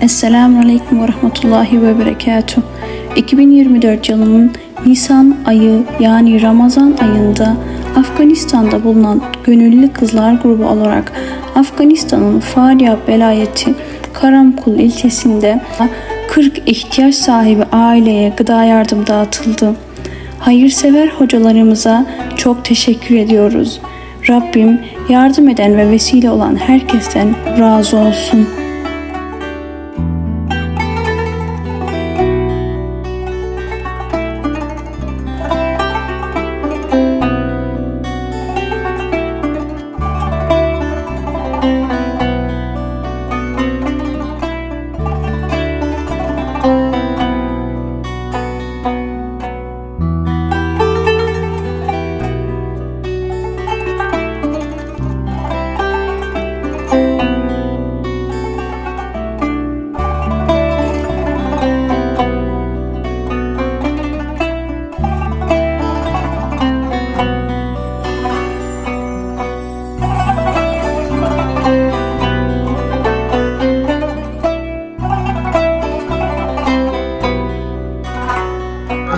Esselamu Aleyküm ve Rahmetullahi ve Berekatuhu. 2024 yılının Nisan ayı yani Ramazan ayında Afganistan'da bulunan Gönüllü Kızlar Grubu olarak Afganistan'ın Faryab velayeti Karamkul ilçesinde 40 ihtiyaç sahibi aileye gıda yardım dağıtıldı. Hayırsever hocalarımıza çok teşekkür ediyoruz. Rabbim yardım eden ve vesile olan herkesten razı olsun.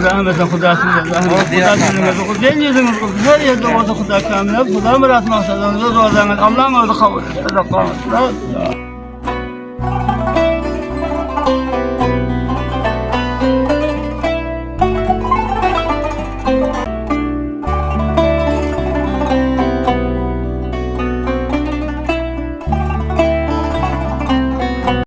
Rahmetin Hudası'nda, rahmetin Hudası'nda, güzel yüzünüz, güzel maksadınızı zorlanız, Allah'ın öyle kabul et.